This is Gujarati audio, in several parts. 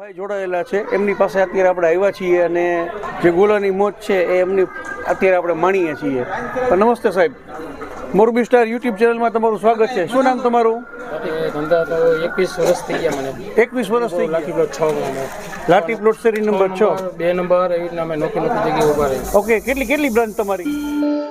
ભાઈ જોડાયેલા છે. એમની પાસે અત્યારે આપણે આવ્યા છીએ અને જે ગોલાની મોત છે એ એમની અત્યારે આપણે માણીએ છીએ. નમસ્તે સાહેબ. મોરબી સ્ટાર યુટ્યુબ ચેનલમાં તમારું સ્વાગત છે. શું નામ તમારું? એકવીસ વર્ષ થઈ ગયા મને. એકવીસ વર્ષ થઈ લાઠી પ્લોટ છ લાઠી પ્લોટ શેરી નંબર છ. બે નંબર એવી રીતના અમે નોખી નોખી જગ્યાએ ઊભા રહી ઓકે કેટલી કેટલી બ્રાન્ચ તમારી?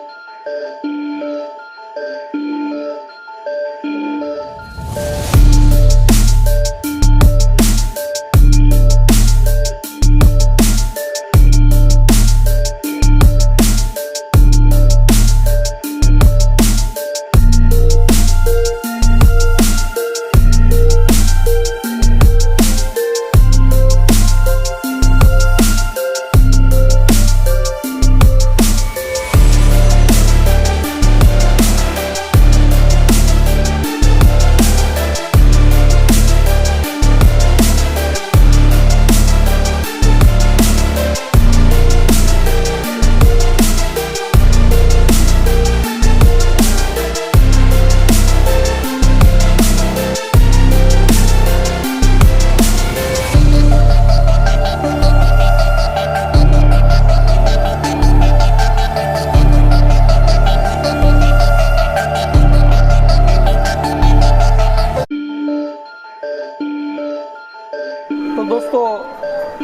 તો દોસ્તો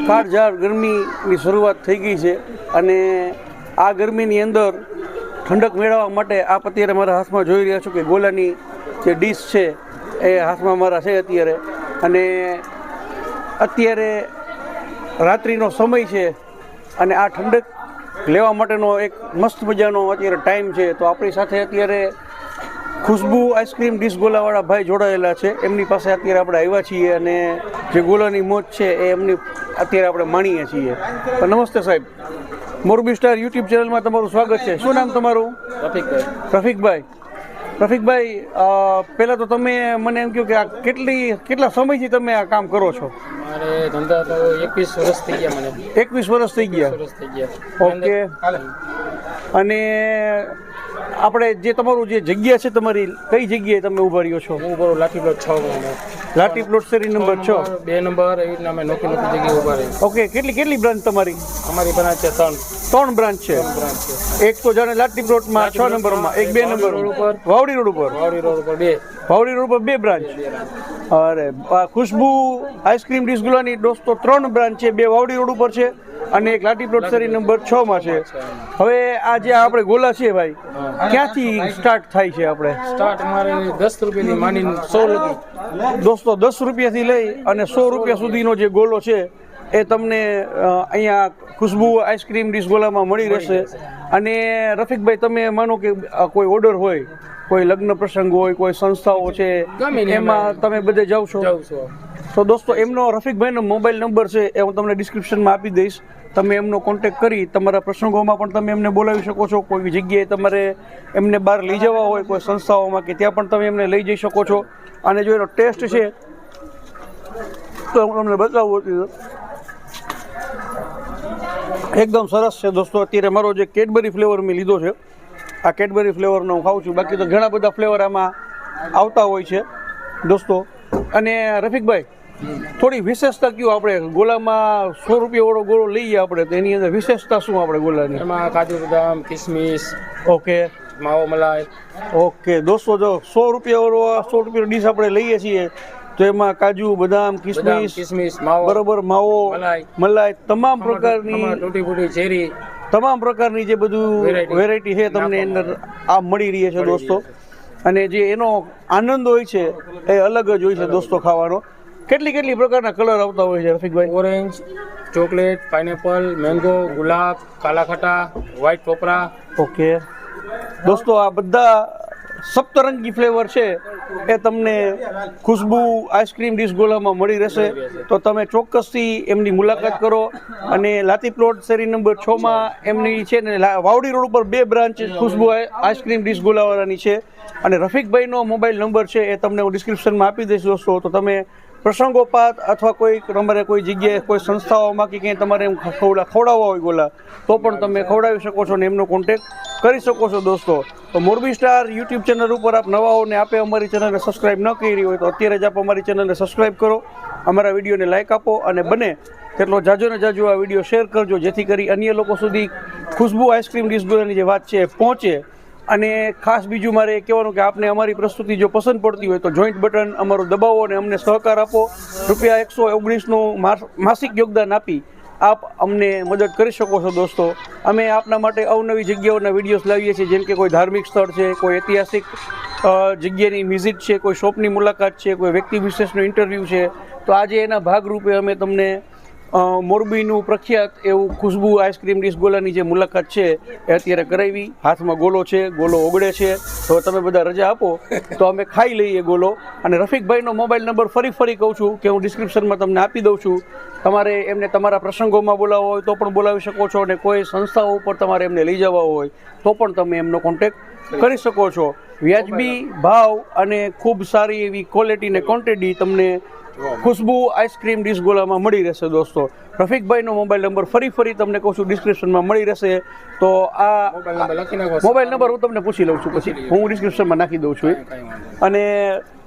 કાળઝાળ ગરમીની શરૂઆત થઈ ગઈ છે અને આ ગરમીની અંદર ઠંડક મેળવવા માટે આપ અત્યારે મારા હાથમાં જોઈ રહ્યા છો કે ગોલાની જે ડીશ છે એ હાથમાં મારા છે અત્યારે. અને અત્યારે રાત્રિનો સમય છે અને આ ઠંડક લેવા માટેનો એક મસ્ત મજાનો અત્યારે ટાઈમ છે. તો આપણી સાથે અત્યારે ખુશ્બુ આઈસ્ક્રીમ ડીશ ગોલાવાળા ભાઈ જોડાયેલા છે. એમની પાસે અત્યારે આપણે આવ્યા છીએ અને જે ગોલાની મોજ છે એ એમની અત્યારે આપણે માણીએ છીએ. નમસ્તે સાહેબ. મોરબી સ્ટાર યુટ્યુબ ચેનલમાં તમારું સ્વાગત છે. શું નામ તમારું? રફીકભાઈ. રફીકભાઈ. રફિકભાઈ પહેલાં તો તમે મને એમ કહ્યું કે આ કેટલી કેટલા સમયથી તમે આ કામ કરો છો? મારે ધંધા તો એકવીસ વર્ષ થઈ ગયા મને. એકવીસ વર્ષ થઈ ગયા? વર્ષ થઈ ગયા. ઓકે. અને આપણે જે તમારું જે જગ્યા છે તમારી કઈ જગ્યાએ તમે ઊભા રહ્યો છો? હું ઊભો લાઠી પ્લોટ છ લાઠી પ્લોટ શેરી નંબર છ? બે નંબર એવી રીતના અમે નોકી નોકી જગ્યાએ ઊભા રહી ઓકે કેટલી કેટલી બ્રાન્ચ તમારી? અમારી બ્રાન્ચ છે ત્રણ. ત્રણ બ્રાન્ચ છે? એક તો જાણે લાઠી પ્લોટમાં છ નંબરમાં એક બે નંબર ઉપર. વાવડી રોડ ઉપર? વાવડી રોડ ઉપર બે. વાવડી રોડ ઉપર બે બ્રાન્ચ? અરે ખુશ્બુ આઈસ્ક્રીમ ડીશ ગુલાની દોસ્તો ત્રણ બ્રાન્ચ છે બે વાવડી રોડ ઉપર છે અને એક લાઠી પ્લોટ શેરી નંબર છ. માં છે. હવે આ જે આપણે ગોલા છે ભાઈ ક્યાંથી સ્ટાર્ટ થાય છે આપણે? સ્ટાર્ટ અમારે દસ રૂપિયાથી માંડીને સો લગી. દોસ્તો દસ રૂપિયાથી લઈ અને સો રૂપિયા સુધીનો જે ગોલો છે એ તમને અહીંયા ખુશ્બુ આઈસ્ક્રીમ ડીશ ગોલામાં મળી રહેશે. અને રફીકભાઈ તમે માનો કે કોઈ ઓર્ડર હોય કોઈ લગ્ન પ્રસંગ હોય કોઈ સંસ્થાઓ છે એમાં તમે બધે જાઓ છું. તો દોસ્તો, એમનો રફીકભાઈનો મોબાઈલ નંબર છે એ હું તમને ડિસ્ક્રિપ્શનમાં આપી દઈશ. તમે એમનો કોન્ટેક કરી, તમારા પ્રસંગોમાં પણ તમે એમને બોલાવી શકો છો. કોઈ જગ્યાએ તમારે એમને બહાર લઈ જવા હોય, કોઈ સંસ્થાઓમાં કે ત્યાં પણ તમે એમને લઈ જઈ શકો છો. અને જો એનો ટેસ્ટ છે, તો હું તમને બતાવું. એકદમ સરસ છે દોસ્તો. અત્યારે મારો જે કેડબરી ફ્લેવર મેં લીધો છે, આ કેડબરી ફ્લેવરનો હું ખાઉં છું. બાકી તો ઘણા બધા ફ્લેવર આમાં આવતા હોય છે દોસ્તો. અને રફીકભાઈ થોડી વિશેષતા કયું આપણે? ગોલામાં સો રૂપિયા વાળો ગોળો લઈએ આપણે તો એની અંદર વિશેષતા શું આપણે ગોલાની? એમાં કાજુ બદામ કિસમિસ ઓકે. માવો મલાઈ. ઓકે દોસ્તો જો સો રૂપિયા વાળો આ સો રૂપિયાનો ડીશ આપણે લઈએ છીએ તો એમાં કાજુ બદામ કિસમિસ કિસમિસ માવો બરોબર માવો મલાઈ. મલાઈ તમામ પ્રકારની તૂટી ફૂટી ચેરી તમામ પ્રકારની જે બધું વેરાયટી છે તમને અંદર આ મળી રહી છે દોસ્તો. અને જે એનો આનંદ હોય છે એ અલગ જ હોય છે દોસ્તો ખાવાનો. કેટલી કેટલી પ્રકારના કલર આવતા હોય છે Rafikbhai orange chocolate pineapple mango ગુલાબ કાલા ખટા વ્હાઈટ કોપરા ઓકે. દોસ્તો આ બધા સપ્તરંગી ફ્લેવર છે. એ તમને ખુશ્બુ આઈસ્ક્રીમ ડીશ ગોલામાં મળી રહેશે. તો તમે ચોક્કસથી એમની મુલાકાત કરો અને લાતી પ્લોટ શેરી નંબર છ માં એમની છે ને વાવડી રોડ ઉપર બે branch Khushbu ice- ice cream dish ગોલાવાળાની છે. અને રફીકભાઈનો મોબાઈલ નંબર છે એ તમને હું ડિસ્ક્રિપ્શનમાં આપી દઈશ દોસ્તો. તો તમે પ્રસંગોપાત અથવા કોઈ તમારે કોઈ જગ્યાએ કોઈ સંસ્થાઓમાં કે ક્યાંય તમારે એમ ખવડા ખવડાવવા હોય ગોલા, તો પણ તમે ખવડાવી શકો છો ને એમનો કોન્ટેક કરી શકો છો દોસ્તો. તો મોરબી સ્ટાર યુટ્યુબ ચેનલ ઉપર આપ નવા હો આપે અમારી ચેનલને સબસ્ક્રાઇબ ન કરી હોય તો અત્યારે જ આપ અમારી ચેનલને સબસ્ક્રાઈબ કરો, અમારા વિડીયોને લાઇક આપો અને બને તેટલો જાજો ને જાજો આ વીડિયો શેર કરજો, જેથી કરી અન્ય લોકો સુધી ખુશ્બુ આઈસ્ક્રીમ ડિસ્ગોલાની જે વાત છે પહોંચે. અને ખાસ બીજું મારે કહેવાનું કે આપને અમારી પ્રસ્તુતિ જો પસંદ પડતી હોય તો જોઈન્ટ બટન અમારું દબાવો અને અમને સહકાર આપો. રૂપિયા એકસો ઓગણીસનું માસિક યોગદાન આપી આપ અમને મદદ કરી શકો છો દોસ્તો. અમે આપના માટે અવનવી જગ્યાઓના વિડીયોઝ લાવીએ છીએ, જેમ કે કોઈ ધાર્મિક સ્થળ છે, કોઈ ઐતિહાસિક જગ્યાની વિઝિટ છે, કોઈ શોપની મુલાકાત છે, કોઈ વ્યક્તિ વિશેષનો ઇન્ટરવ્યૂ છે. તો આજે એના ભાગરૂપે અમે તમને મોરબીનું પ્રખ્યાત એવું ખુશ્બુ આઈસ્ક્રીમ ડીશ ગોલાની જે મુલાકાત છે એ અત્યારે કરાવી. હાથમાં ગોલો છે, ગોલો ઓગળે છે. તો તમે બધા રજા આપો. તો અમે ખાઈ લઈએ ગોલો. અને રફીકભાઈનો મોબાઈલ નંબર ફરી ફરી કહું છું કે હું ડિસ્ક્રિપ્શનમાં તમને આપી દઉં છું. તમારે એમને તમારા પ્રસંગોમાં બોલાવવા હોય તો પણ બોલાવી શકો છો અને કોઈ સંસ્થાઓ ઉપર તમારે એમને લઈ જવા હોય તો પણ તમે એમનો કોન્ટેક્ટ કરી શકો છો. વ્યાજબી ભાવ અને ખૂબ સારી એવી ક્વોલિટી ને ક્વોન્ટિટી તમને ખુશ્બુ આઈસ્ક્રીમ ડીશ ગોલામાં મળી રહેશે દોસ્તો. રફીકભાઈનો મોબાઈલ નંબર ફરી ફરી તમને કહું છું ડિસ્ક્રિપ્શનમાં મળી રહેશે. તો આ મોબાઈલ નંબર હું તમને પૂછી લઉં છું પછી. હું ડિસ્ક્રિપ્શનમાં નાખી દઉં છું. અને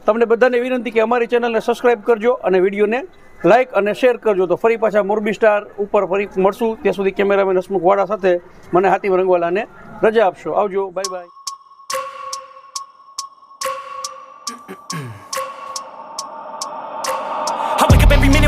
તમને બધાને વિનંતી કે અમારી ચેનલને સબસ્ક્રાઇબ કરજો અને વિડીયોને લાઇક અને શેર કરજો. તો ફરી પાછા મોરબી સ્ટાર ઉપર ફરી મળશું. ત્યાં સુધી કેમેરામેન હસમુખ વાળા સાથે. મને હાથી રંગવાલાને રજા આપશો. આવજો. Bye bye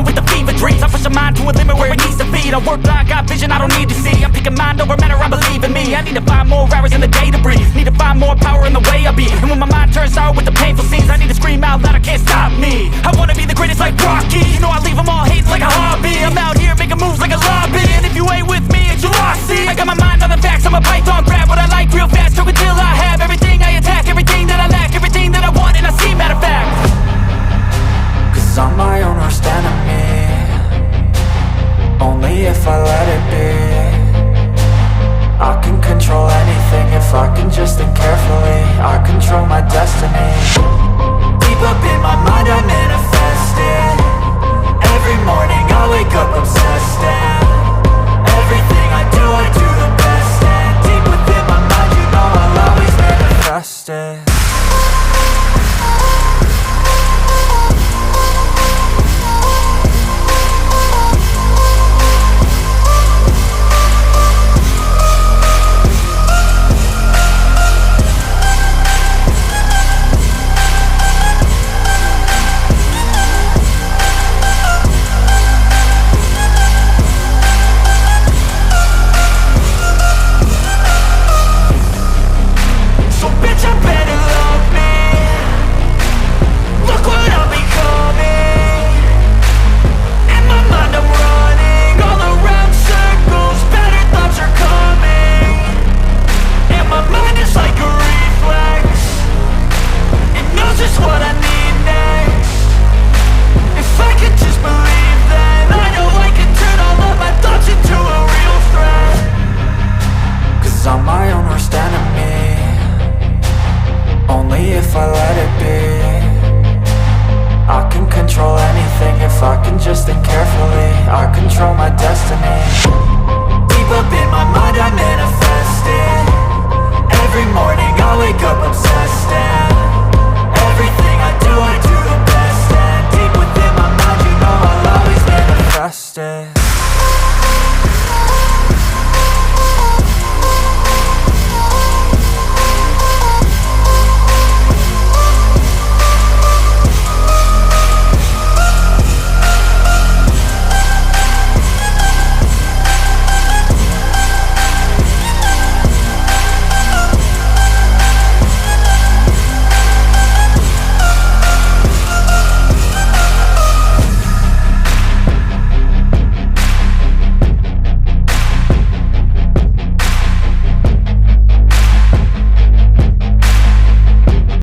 every with the fever dreams. I push my mind to a limit where it needs to be. I work I got vision I don't need to see. I'm picking mind over matter, I believe in me. I need to find more hours in the day to breathe. Need to find more power in the way I be. And when my mind turns sour with the painful scenes, I need to scream out loud, I can't stop me. I wanna be the greatest like Rocky. You know I leave them all hating like a hobby. I'm out